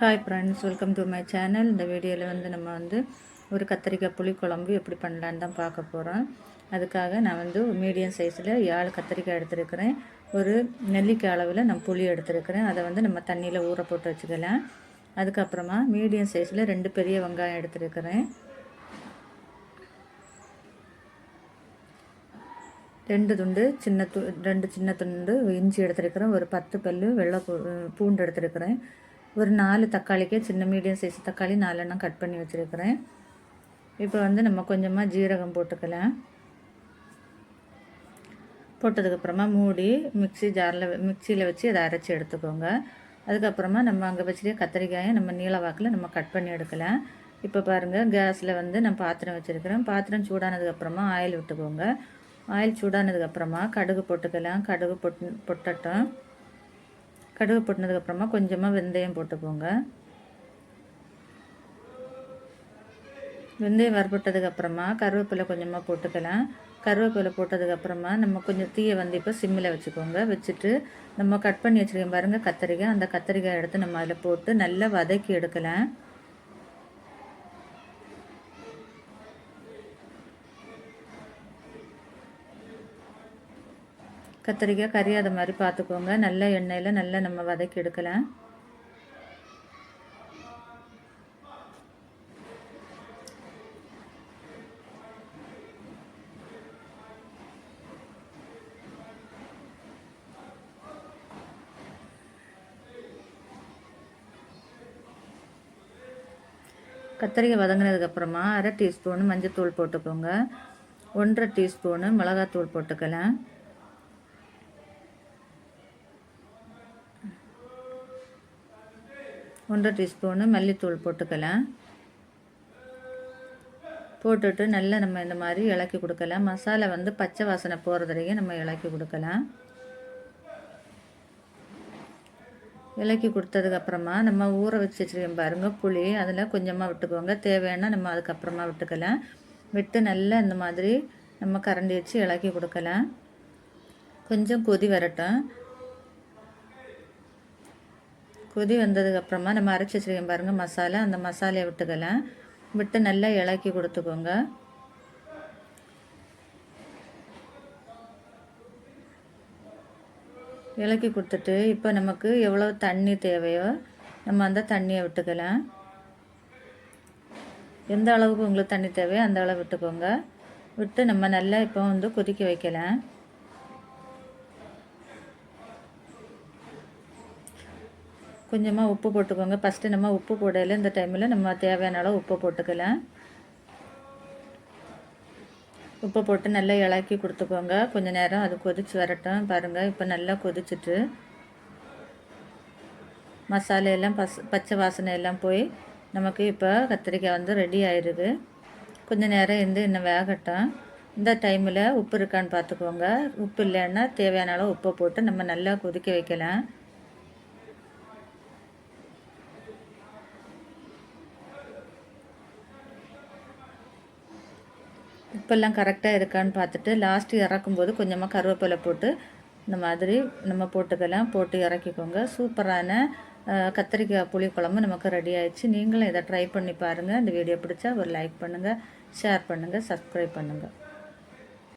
Hi friends welcome to my channel இந்த வீடியோவில் வந்து நம்ம வந்து ஒரு கத்திரிக்காய் புளி குழம்பு எப்படி பண்ணலான்னு தான் பார்க்க போகிறோம் அதுக்காக நான் வந்து மீடியம் சைஸில் ஏழு கத்திரிக்காய் எடுத்துருக்கிறேன். ஒரு நெல்லிக்காய் அளவில் நான் புளி எடுத்துருக்கிறேன். அதை வந்து நம்ம தண்ணியில் ஊற போட்டு வச்சுக்கலாம். அதுக்கப்புறமா மீடியம் சைஸில் ரெண்டு பெரிய வெங்காயம் எடுத்துருக்கிறேன். ரெண்டு துண்டு சின்ன து ரெண்டு சின்ன துண்டு இஞ்சி எடுத்துருக்கிறேன். ஒரு பத்து பல் வெள்ளை பூ பூண்டு எடுத்துருக்கிறேன். ஒரு நாலு தக்காளிக்கே சின்ன மீடியம் சைஸ் தக்காளி நாலெண்ணம் கட் பண்ணி வச்சுருக்கிறேன். இப்போ வந்து நம்ம கொஞ்சமாக ஜீரகம் போட்டுக்கலாம். போட்டதுக்கப்புறமா மூடி மிக்சி ஜாரில் மிக்சியில் வச்சு அதை அரைச்சி எடுத்துக்கோங்க. அதுக்கப்புறமா நம்ம அங்கே வச்சுருக்க கத்திரிக்காயை நம்ம நீள வாக்கில் நம்ம கட் பண்ணி எடுக்கலாம். இப்போ பாருங்கள் கேஸில் வந்து நான் பாத்திரம் வச்சுருக்கிறேன். பாத்திரம் சூடானதுக்கப்புறமா ஆயில் விட்டுக்கோங்க. ஆயில் சூடானதுக்கப்புறமா கடுகு போட்டுக்கலாம். கடுகு பொட் பொட்டட்டும். கடுகு போட்டினதுக்கப்புறமா கொஞ்சமாக வெந்தயம் போட்டுக்கோங்க. வெந்தயம் வறுபட்டதுக்கப்புறமா கருவேப்பிலை கொஞ்சமாக போட்டுக்கலாம். கருவேப்பிலை போட்டதுக்கப்புறமா நம்ம கொஞ்சம் தீயை வந்து இப்போ சிம்மில் வச்சுக்கோங்க. வச்சுட்டு நம்ம கட் பண்ணி வச்சுருக்கோம் பாருங்கள் கத்திரிக்காய். அந்த கத்திரிக்காய் எடுத்து நம்ம அதில் போட்டு நல்லா வதக்கி எடுக்கலாம். கத்திரிக்காய் கறியாத மாதிரி பார்த்துக்கோங்க. நல்ல எண்ணெயில் நல்லா நம்ம வதக்கி எடுக்கலாம். கத்திரிக்காய் வதங்கினதுக்கப்புறமா அரை டீஸ்பூன் மஞ்சள் தூள் போட்டுக்கோங்க. ஒன்றரை டீஸ்பூனு மிளகாத்தூள் போட்டுக்கலாம். ஒன்றரை டீஸ்பூனு மல்லித்தூள் போட்டுக்கலாம். போட்டுட்டு நல்லா நம்ம இந்த மாதிரி இலக்கி கொடுக்கலாம். மசாலா வந்து பச்சை வாசனை போகிறது வரைக்கும் நம்ம இலக்கி கொடுக்கலாம். இலக்கி கொடுத்ததுக்கப்புறமா நம்ம ஊற வச்சு வச்சுருக்கோம் பாருங்கள் புளி அதில் கொஞ்சமாக விட்டுக்கோங்க. தேவையான நம்ம அதுக்கப்புறமா விட்டுக்கலாம். விட்டு நல்லா இந்த மாதிரி நம்ம கரண்டி வச்சு இலக்கி கொடுக்கலாம். கொஞ்சம் கொதி வரட்டும். கொதி வந்ததுக்கப்புறமா நம்ம அரைச்சி வச்சுருக்கோம் பாருங்கள் மசாலா அந்த மசாலையை விட்டுக்கலாம். விட்டு நல்லா இலக்கி கொடுத்துக்கோங்க. இலக்கி கொடுத்துட்டு இப்போ நமக்கு எவ்வளோ தண்ணி தேவையோ நம்ம அந்த தண்ணியை விட்டுக்கலாம். எந்த அளவுக்கு உங்களுக்கு தண்ணி தேவையோ அந்த அளவு விட்டுக்கோங்க. விட்டு நம்ம நல்லா இப்போ வந்து கொதிக்க வைக்கலாம். கொஞ்சமாக உப்பு போட்டுக்கோங்க. ஃபஸ்ட்டு நம்ம உப்பு போடையில் இந்த டைமில் நம்ம தேவையான அளவு உப்பு போட்டுக்கலாம். உப்பு போட்டு நல்லா இலக்கி கொடுத்துக்கோங்க. கொஞ்சம் நேரம் அது கொதித்து வரட்டும். பாருங்கள் இப்போ நல்லா கொதிச்சுட்டு மசாலையெல்லாம் பஸ் பச்சை வாசனை எல்லாம் போய் நமக்கு இப்போ கத்திரிக்காய் வந்து ரெடி ஆயிடுது கொஞ்சம் நேரம் இருந்து இன்னும் வேகட்டும். இந்த டைமில் உப்பு இருக்கான்னு பார்த்துக்கோங்க. உப்பு இல்லைன்னா தேவையான அளவு உப்பை போட்டு நம்ம நல்லா கொதிக்க வைக்கலாம். உப்பெல்லாம் கரெக்டாக இருக்கான்னு பார்த்துட்டு லாஸ்ட்டு இறக்கும்போது கொஞ்சமாக கருவேப்பிலை போட்டு இந்த மாதிரி நம்ம போட்டுக்கலாம் போட்டு இறக்கிக்கோங்க. சூப்பரான கத்திரிக்காய் புளி குழம்பு நமக்கு ரெடி ஆயிடுச்சு. நீங்களும் இதை ட்ரை பண்ணி பாருங்கள் இந்த வீடியோ பிடிச்சா ஒரு லைக் பண்ணுங்கள் ஷேர் பண்ணுங்கள் சப்ஸ்கிரைப் பண்ணுங்கள்